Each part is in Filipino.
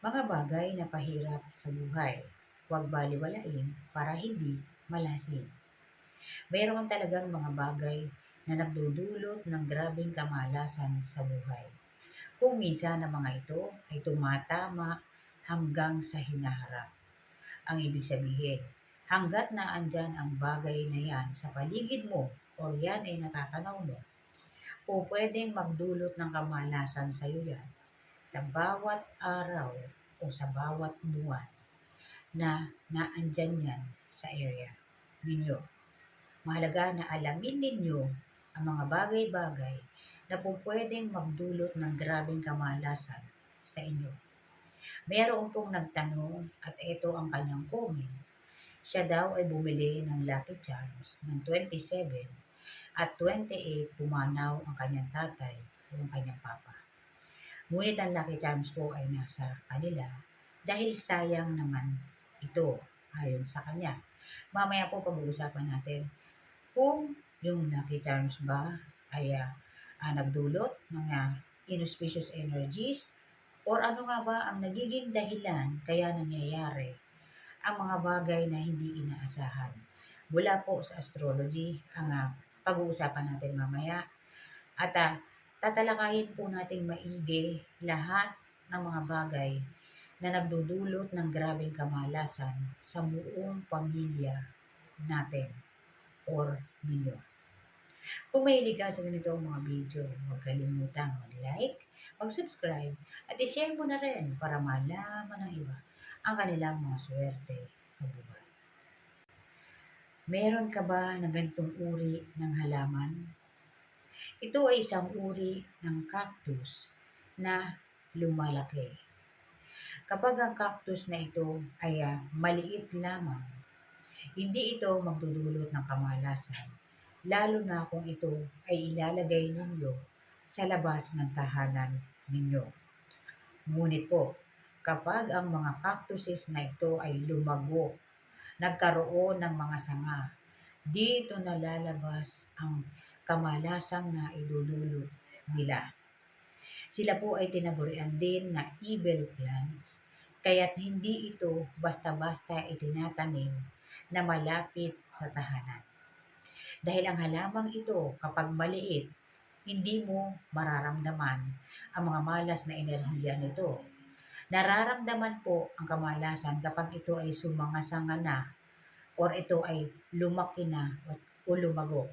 Mga bagay na pahirap sa buhay. Huwag baliwalain para hindi malasin. Mayroon talagang mga bagay na nagdudulot ng grabing kamalasan sa buhay. Kung minsan ang mga ito ay tumatama hanggang sa hinaharap. Ang ibig sabihin, hanggat na andyan ang bagay na yan sa paligid mo o yan ay natatanaw mo, o pwedeng magdulot ng kamalasan sa iyo yan sa bawat araw o sa bawat buwan na naandyan yan sa area ninyo. Mahalaga na alamin ninyo ang mga bagay-bagay na po pwedeng magdulot ng grabing kamalasan sa inyo. Meron pong nagtanong at ito ang kanyang comment. Siya daw ay bumili ng Lucky Charms ng 27 at 28 pumanaw ang kanyang tatay o ang kanyang papa. Ngunit ang Lucky Charms po ay nasa kanila dahil sayang naman ito ayon sa kanya. Mamaya po pag-uusapan natin kung yung Lucky Charms ba ay ah, ah, nagdulot ng ah, inauspicious energies or ano nga ba ang nagiging dahilan kaya nangyayari ang mga bagay na hindi inaasahan. Mula po sa astrology ang ah, pag-uusapan natin mamaya. At ah, tatalakayin po natin maigi lahat ng mga bagay na nagdudulot ng grabing kamalasan sa buong pamilya natin or ninyo. Kung mahilig ka sa ganitong mga video, huwag kalimutang mag-like, mag-subscribe, at i-share mo na rin para malaman ng iba ang kanilang mga swerte sa buhay. Meron ka ba ng ganitong uri ng halaman? Ito ay isang uri ng cactus na lumalaki. Kapag ang cactus na ito ay ah, maliit lamang, hindi ito magdudulot ng kamalasan, lalo na kung ito ay ilalagay ninyo sa labas ng tahanan ninyo. Ngunit po, kapag ang mga cactuses na ito ay lumago, nagkaroon ng mga sanga, dito nalalabas ang kamalasang na idudulot nila. Sila po ay tinagurian din na evil plants, kaya't hindi ito basta-basta itinatanim na malapit sa tahanan. Dahil ang halamang ito kapag maliit, hindi mo mararamdaman ang mga malas na enerhiya nito. Nararamdaman po ang kamalasan kapag ito ay sumangasanga na or ito ay lumaki na o lumago.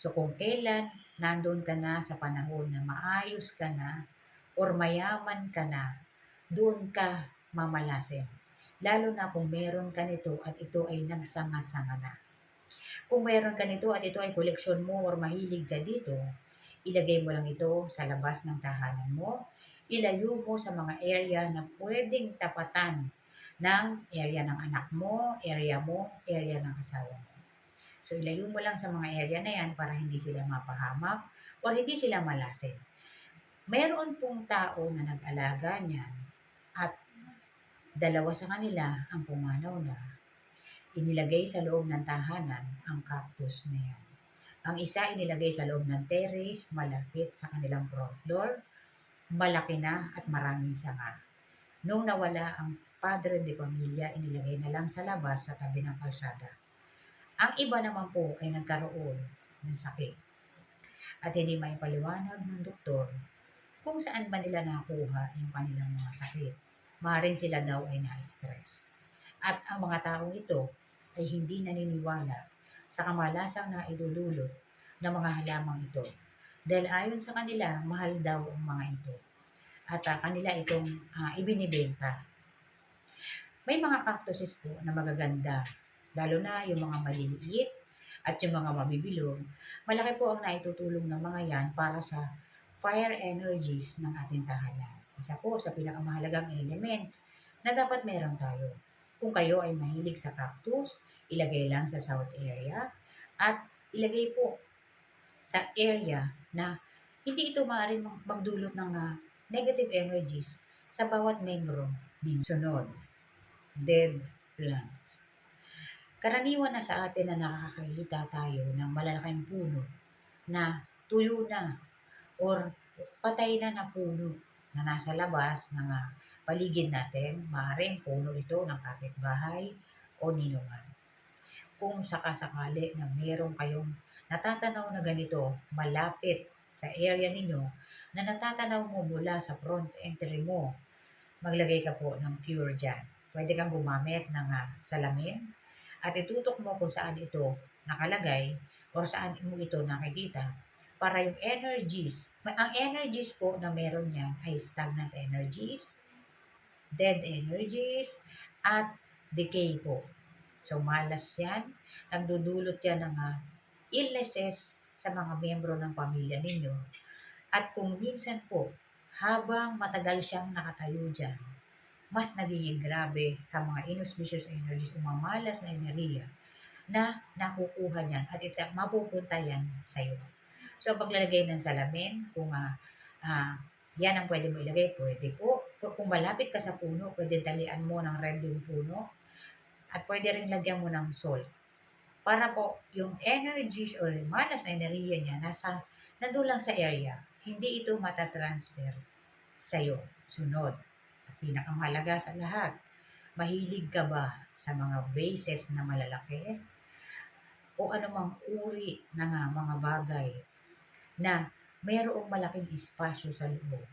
So kung kailan nandun ka na sa panahon na maayos ka na or mayaman ka na, doon ka mamalasin. Lalo na kung meron ka nito at ito ay nagsanga-sanga na. Kung meron ka nito at ito ay koleksyon mo or mahilig ka dito, ilagay mo lang ito sa labas ng tahanan mo, ilayo mo sa mga area na pwedeng tapatan ng area ng anak mo, area mo, area ng asawa mo. So ilayo mo lang sa mga area na yan para hindi sila mapahamak o hindi sila malasin. Mayroon pong tao na nag-alaga niyan at dalawa sa kanila ang pumanaw na. Inilagay sa loob ng tahanan ang cactus na yan. Ang isa inilagay sa loob ng terrace malapit sa kanilang front door. Malaki na at maraming sanga. Nung nawala ang padre de pamilya, inilagay na lang sa labas sa tabi ng kalsada. Ang iba naman po ay nagkaroon ng sakit. At hindi may paliwanag ng doktor kung saan ba nila nakuha yung kanilang mga sakit. Maaaring sila daw ay na-stress. At ang mga taong ito ay hindi naniniwala sa kamalasang na idudulot ng mga halamang ito. Dahil ayon sa kanila, mahal daw ang mga ito. At ah, kanila itong ah, ibinibenta. May mga cactuses po na magaganda, lalo na yung mga maliliit at yung mga mabibilog. Malaki po ang naitutulong ng mga yan para sa fire energies ng ating tahanan. Isa po sa pinakamahalagang element na dapat meron tayo. Kung kayo ay mahilig sa cactus, ilagay lang sa south area at ilagay po sa area na hindi ito maaaring mag- magdulot ng ah, negative energies sa bawat membro. Sunod, dead plants. Karaniwan na sa atin na nakakakita tayo ng malalaking puno na tuyo na or patay na na puno na nasa labas ng paligid natin. Maaaring puno ito ng kapitbahay o ninungan. Kung sakasakali na meron kayong natatanaw na ganito malapit sa area ninyo na natatanaw mo mula sa front entry mo, maglagay ka po ng pure dyan. Pwede kang gumamit ng ah, salamin at itutok mo kung saan ito nakalagay or saan mo ito nakikita para yung energies, ang energies po na meron yan ay stagnant energies, dead energies, at decay po. So, malas yan. Nagdudulot yan ng ah, illnesses sa mga miyembro ng pamilya ninyo. At kung minsan po, habang matagal siyang nakatayo dyan, mas nagiging grabe ang mga inauspicious energies o mga malas na enerhiya na nakukuha niyan at ita, mapupunta yan sa'yo. So, paglalagay ng salamin, kung ah, ah, yan ang pwede mo ilagay, pwede po. Kung malapit ka sa puno, pwede talian mo ng red yung puno. At pwede rin lagyan mo ng salt. Para po, yung energies or malas na enerhiya niya, nasa, nandun lang sa area. Hindi ito matatransfer sa'yo. Sunod. Pinakamahalaga sa lahat, mahilig ka ba sa mga bases na malalaki? O anumang uri ng mga bagay na mayroong malaking espasyo sa loob.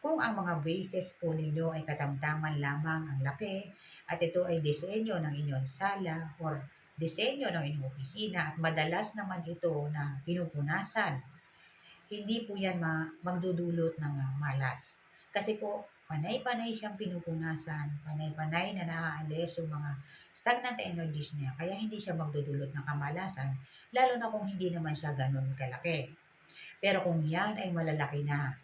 Kung ang mga bases po ninyo ay katamtaman lamang ang laki at ito ay disenyo ng inyong sala or disenyo ng inyong opisina at madalas naman ito na pinupunasan, hindi po yan ma- magdudulot ng malas. Kasi po, panay-panay siyang pinupunasan, panay-panay na naaalis yung mga stagnant energies niya, kaya hindi siya magdudulot ng kamalasan, lalo na kung hindi naman siya ganun kalaki. Pero kung yan ay malalaki na,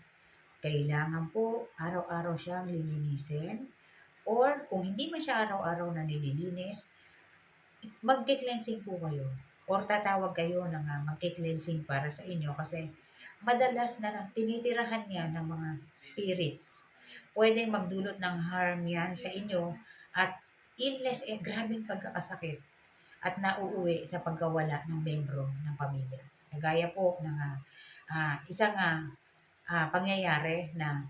kailangan po araw-araw siyang lilinisin or kung hindi man siya araw-araw na nililinis, magke-cleansing po kayo or tatawag kayo ng uh, magke-cleansing para sa inyo kasi madalas na tinitirahan niya ng mga spirits. Pwedeng magdulot ng harm yan sa inyo at illness eh grabing pagkakasakit at nauuwi sa pagkawala ng membro ng pamilya. Gaya po ng uh, isang uh, pangyayari na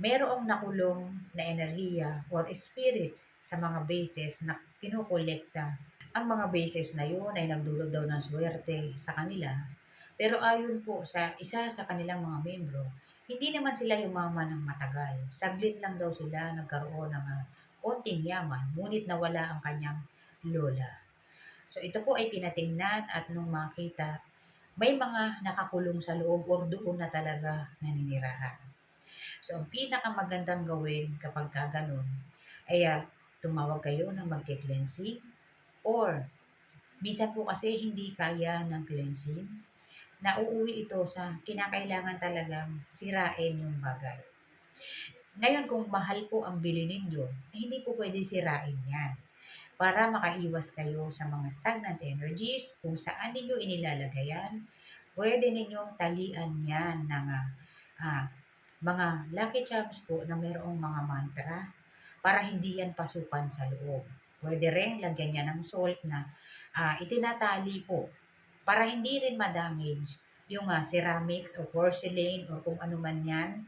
merong nakulong na enerhiya or spirit sa mga bases na kinukolekta. Ang mga bases na yun ay nagdulot daw ng swerte sa kanila. Pero ayon po sa isa sa kanilang mga membro, hindi naman sila yumaman ng matagal. Saglit lang daw sila nagkaroon ng uh, konting yaman, ngunit nawala ang kanyang lola. So ito po ay pinatingnan at nung makita may mga nakakulong sa loob or doon na talaga naninirahan. So, ang pinakamagandang gawin kapag ka ay uh, tumawag kayo ng magke-cleansing or minsan po kasi hindi kaya ng cleansing, nauuwi ito sa kinakailangan talagang sirain yung bagay. Ngayon, kung mahal po ang bili ninyo, hindi po pwede sirain yan para makaiwas kayo sa mga stagnant energies kung saan ninyo inilalagayan. Pwede ninyong talian yan ng uh, mga lucky charms po na mayroong mga mantra para hindi yan pasukan sa loob. Pwede rin lagyan niya ng salt na uh, itinatali po para hindi rin ma-damage yung uh, ceramics o porcelain o kung ano man yan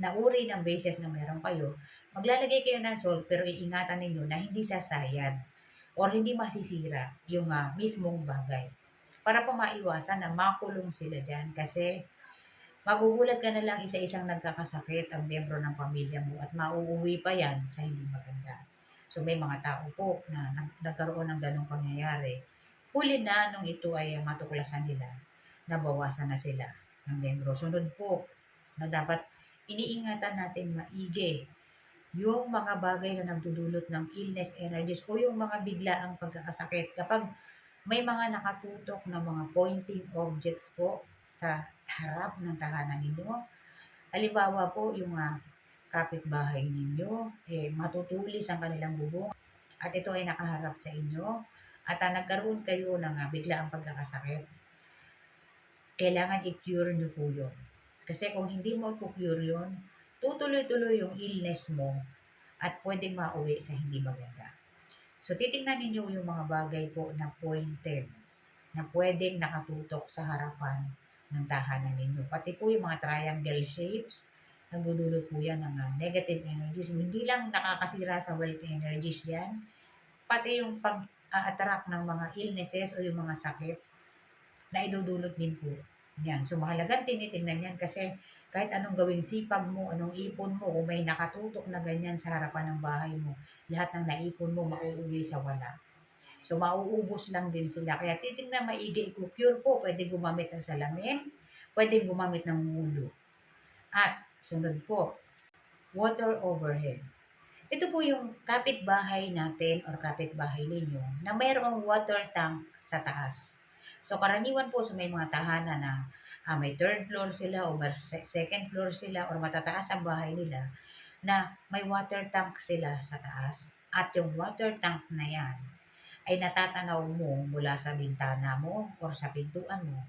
na uri ng bases na meron kayo. Maglalagay kayo ng salt pero iingatan ninyo na hindi sasayad or hindi masisira yung uh, mismong bagay. Para po maiwasan na makulong sila dyan kasi magugulat ka na lang isa-isang nagkakasakit ang miyembro ng pamilya mo at mauuwi pa yan sa hindi maganda. So may mga tao po na nagkaroon ng ganong pangyayari. Huli na nung ito ay matuklasan nila, nabawasan na sila ng miyembro. Sunod po na dapat iniingatan natin maigi yung mga bagay na nagdudulot ng illness energies o yung mga biglaang pagkakasakit. Kapag may mga nakatutok na mga pointing objects po sa harap ng tahanan ninyo, halimbawa po yung uh, kapitbahay ninyo, eh, matutulis ang kanilang bubong at ito ay nakaharap sa inyo at uh, nagkaroon kayo ng uh, biglaang pagkakasakit, kailangan i-cure nyo po yun. Kasi kung hindi mo i-cure yun, tutuloy-tuloy yung illness mo at pwedeng mauwi sa hindi maganda. So, titingnan ninyo yung mga bagay po na pointed na pwedeng nakatutok sa harapan ng tahanan ninyo. Pati po yung mga triangle shapes, nagdudulot po yan ng ah, negative energies. Hindi lang nakakasira sa wealth energies yan, pati yung pag-attract ng mga illnesses o yung mga sakit na idudulot din po yan. So mahalagang tinitingnan yan kasi kahit anong gawing sipag mo, anong ipon mo, kung may nakatutok na ganyan sa harapan ng bahay mo, lahat ng naipon mo mauuwi sa wala. So mauubos lang din sila. Kaya titingnan maigi, i-cure po, pwede gumamit ng salamin, pwede gumamit ng mulo. At sunod po, water overhead. Ito po yung kapitbahay natin or kapitbahay ninyo na mayroong water tank sa taas. So karaniwan po sa may mga tahanan na ah, may third floor sila o may se- second floor sila or matataas ang bahay nila na may water tank sila sa taas. At yung water tank na yan ay natatanaw mo mula sa bintana mo or sa pintuan mo.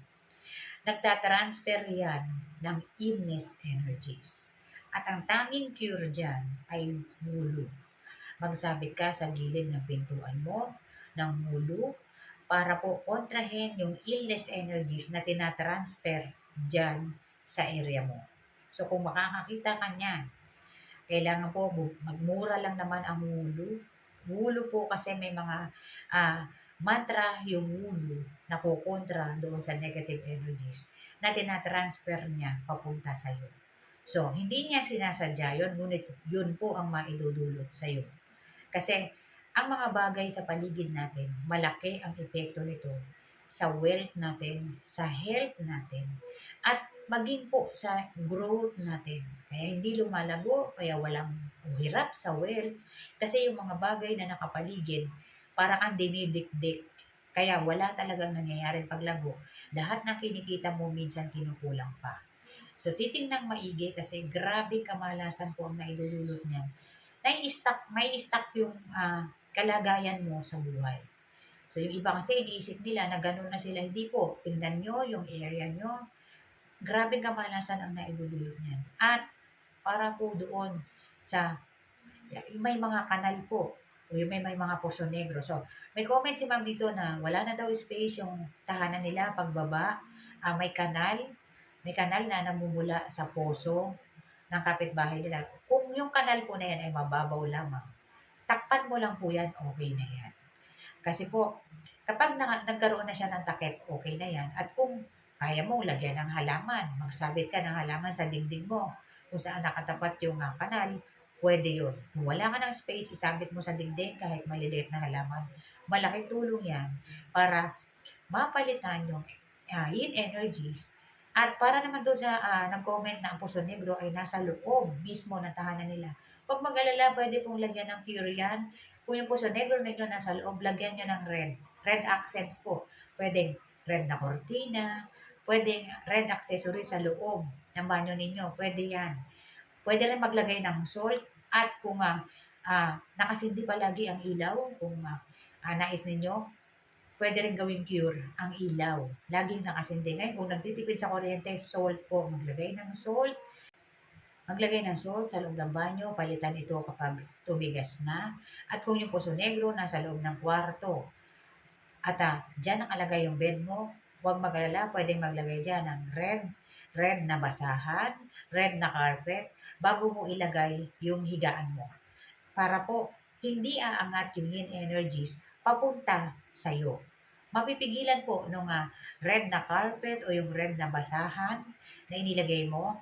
Nagtatransfer yan ng illness energies. At ang tanging cure dyan ay mulo. Magsabit ka sa gilid ng pintuan mo ng mulo para po kontrahin yung illness energies na tinatransfer dyan sa area mo. So kung makakakita ka niyan, kailangan po magmura lang naman ang mulo. Mulo po kasi may mga ah, mantra yung mulo na kukontra doon sa negative energies na tinatransfer niya papunta sa iyo. So, hindi niya sinasadya yun, ngunit yun po ang maidudulot sa iyo. Kasi ang mga bagay sa paligid natin, malaki ang epekto nito sa wealth natin, sa health natin, at maging po sa growth natin. Kaya hindi lumalago, kaya walang hirap sa wealth. Kasi yung mga bagay na nakapaligid, para kang dinidikdik. Kaya wala talagang nangyayaring paglago. Lahat ng kinikita mo minsan kinukulang pa. So titingnan maigi kasi grabe kamalasan po ang naidululot niyan. Nai-stuck, may stuck yung ah, kalagayan mo sa buhay. So yung iba kasi iniisip nila na ganun na sila. Hindi po. Tingnan nyo yung area nyo. Grabe kamalasan ang naidululot niyan. At para po doon sa may mga kanal po o yung may, may mga poso negro. So, may comment si ma'am dito na wala na daw space yung tahanan nila pagbaba. Ah, may kanal, may kanal na namumula sa poso ng kapitbahay nila. Kung yung kanal po na yan ay mababaw lamang, takpan mo lang po yan, okay na yan. Kasi po, kapag na, nagkaroon na siya ng takip, okay na yan. At kung kaya mo lagyan ng halaman, magsabit ka ng halaman sa dingding mo, kung saan nakatapat yung ah, kanal, pwede yun. Kung wala ka ng space, isabit mo sa dingding kahit maliliit na halaman. Malaking tulong yan para mapalitan yung uh, yin energies at para naman doon sa ah, nag-comment na ang puso negro ay nasa loob mismo ng tahanan nila. Pag mag-alala, pwede pong lagyan ng pure yan. Kung yung puso negro ninyo nasa loob, lagyan nyo ng red. Red accents po. Pwedeng red na cortina, pwedeng red accessory sa loob ng banyo ninyo. Pwede yan. Pwede rin maglagay ng salt at kung ah, ah, nakasindi pa lagi ang ilaw, kung ah, ah, nais ninyo, pwede rin gawing cure ang ilaw. Laging nakasindi. Ngayon, kung nagtitipid sa kuryente, salt po. Maglagay ng salt. Maglagay ng salt sa loob ng banyo. Palitan ito kapag tumigas na. At kung yung puso negro nasa loob ng kwarto. At ah, dyan nakalagay yung bed mo. Huwag mag-alala. Pwedeng maglagay dyan ng red. Red na basahan. Red na carpet. Bago mo ilagay yung higaan mo. Para po, hindi aangat yung yin energies papunta sa'yo. Mapipigilan po nung ah, red na carpet o yung red na basahan na inilagay mo,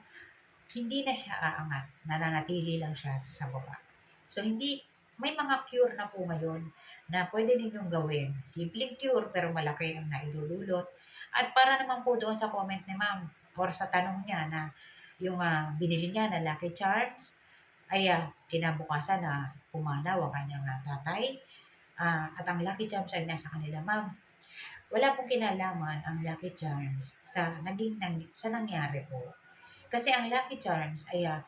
hindi na siya aangat. Nananatili lang siya sa baba. So, hindi, may mga cure na po ngayon na pwede ninyong gawin. Simpleng cure pero malaki ang naidudulot. At para naman po doon sa comment ni ma'am or sa tanong niya na yung ah, binili niya na Lucky Charms ay ah, kinabukasan na pumanaw ang kanyang ah, tatay Ah, at ang Lucky Charms ay nasa kanila, ma'am. Wala pong kinalaman ang Lucky Charms sa naging nang, sa nangyari po. Kasi ang Lucky Charms ay uh,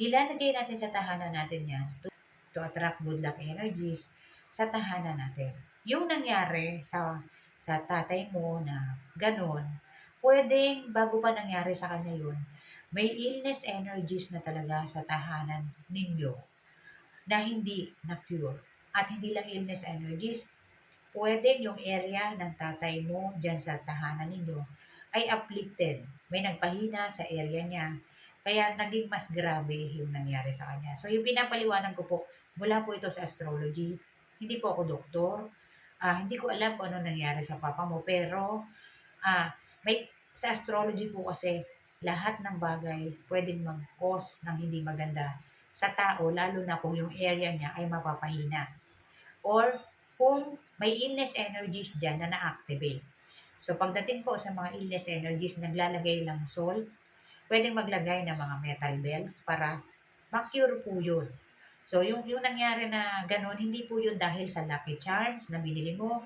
nilalagay natin sa tahanan natin yan to, to attract good luck energies sa tahanan natin. Yung nangyari sa sa tatay mo na ganun, pwedeng bago pa nangyari sa kanya yun, may illness energies na talaga sa tahanan ninyo na hindi na-cure at hindi lang illness energies, pwede yung area ng tatay mo dyan sa tahanan ninyo ay afflicted. May nagpahina sa area niya. Kaya naging mas grabe yung nangyari sa kanya. So yung pinapaliwanag ko po, mula po ito sa astrology. Hindi po ako doktor. Ah, hindi ko alam kung ano nangyari sa papa mo. Pero ah, may, sa astrology po kasi lahat ng bagay pwedeng mag-cause ng hindi maganda sa tao, lalo na kung yung area niya ay mapapahina. Or kung may illness energies dyan na na-activate. So pagdating po sa mga illness energies, naglalagay ng soul, pwedeng maglagay ng mga metal bells para ma-cure po yun. So yung, yung nangyari na ganun, hindi po yun dahil sa lucky charms na binili mo.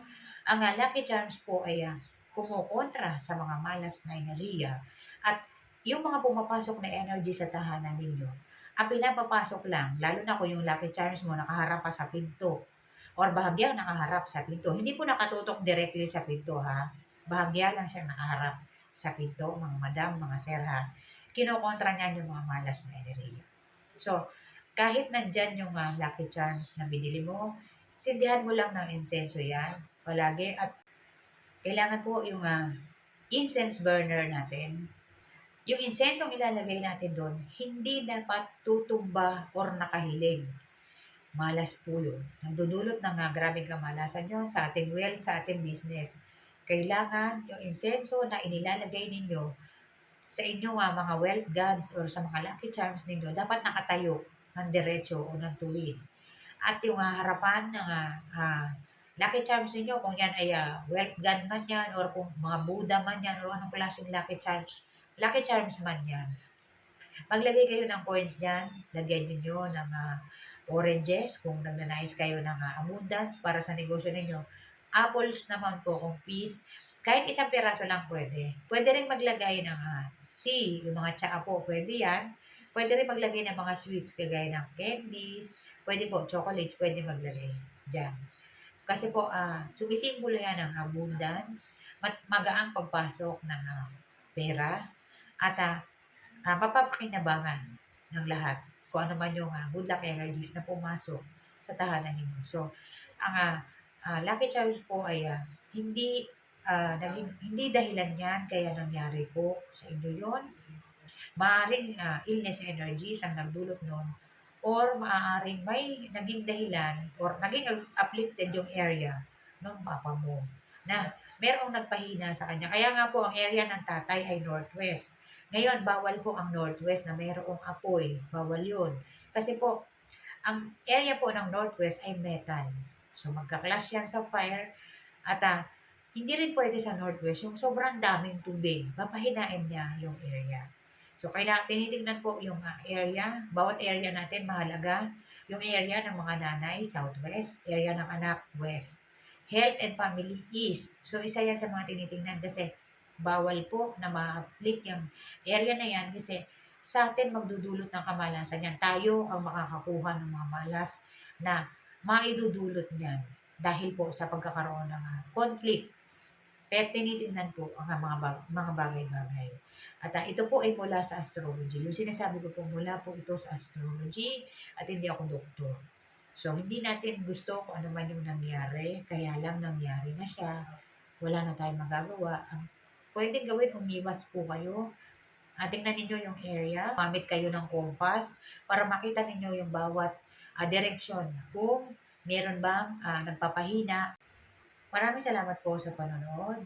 Ang ah, lucky charms po ay ah, kumukontra sa mga malas na enerhiya. At yung mga pumapasok na energy sa tahanan ninyo, ang pinapapasok lang, lalo na kung yung lucky charms mo nakaharap pa sa pinto or bahagyang nakaharap sa pinto. Hindi po nakatutok directly sa pinto ha. Bahagya lang siya nakaharap sa pinto, mga madam, mga sir ha. Kinokontra niyan yung mga malas na enerhiya. So, kahit nandyan yung uh, lucky charms na binili mo, sindihan mo lang ng insenso yan palagi at kailangan po yung uh, incense burner natin. Yung insensong ilalagay natin doon, hindi dapat tutumba or nakahiling. Malas po yun. Nagdudulot ng uh, grabing kamalasan yun sa ating wealth, sa ating business. Kailangan yung insenso na inilalagay ninyo sa inyong uh, mga wealth gods or sa mga lucky charms ninyo, dapat nakatayo ng diretso o ng tuwid. At yung uh, harapan ng uh, uh, lucky charms ninyo, kung yan ay uh, wealth god man yan, or kung mga Buddha man yan, or anong klaseng lucky charms, lucky charms man yan. Maglagay kayo ng coins dyan, lagyan ninyo ng uh, oranges kung nagnanais kayo ng uh, abundance para sa negosyo ninyo. Apples naman po kung peace. Kahit isang piraso lang pwede. Pwede rin maglagay ng uh, tea, yung mga tsaa po, pwede yan. Pwede rin maglagay ng mga sweets kagaya ng candies. Pwede po, chocolates, pwede maglagay dyan. Kasi po, uh, sumisimbolo yan ng abundance, mat- magaang pagpasok ng uh, pera, at uh, uh, mapapakinabangan ng lahat kung ano man yung uh, good luck energies na pumasok sa tahanan ninyo. So, ang uh, uh, Lucky Charms po ay uh, hindi uh, naging, hindi dahilan yan kaya nangyari po sa inyo yon. Maaring uh, illness energies ang nagdulot nun or maaaring may naging dahilan or naging uplifted yung area ng papa mo na merong nagpahina sa kanya. Kaya nga po ang area ng tatay ay northwest. Ngayon, bawal po ang northwest na mayroong apoy. Bawal yun. Kasi po, ang area po ng northwest ay metal. So, magka-clash yan sa fire. At uh, hindi rin pwede sa northwest yung sobrang daming tubig. Papahinain niya yung area. So, kailangan tinitingnan po yung uh, area. Bawat area natin mahalaga. Yung area ng mga nanay, southwest. Area ng anak, west. Health and family, east. So, isa yan sa mga tinitingnan kasi bawal po na ma-afflict yung area na yan kasi sa atin magdudulot ng kamalasan yan. Tayo ang makakakuha ng mga malas na maidudulot niyan dahil po sa pagkakaroon ng uh, conflict. Pero tinitingnan po ang mga, mga bagay-bagay. At uh, ito po ay mula sa astrology. Yung sinasabi ko po mula po ito sa astrology at hindi ako doktor. So, hindi natin gusto kung ano man yung nangyari, kaya lang nangyari na siya. Wala na tayong magagawa. Ang pwede gawin, umiwas po kayo. At tingnan ninyo yung area. Mamit kayo ng compass para makita ninyo yung bawat uh, direksyon. Kung meron bang uh, nagpapahina. Maraming salamat po sa panonood.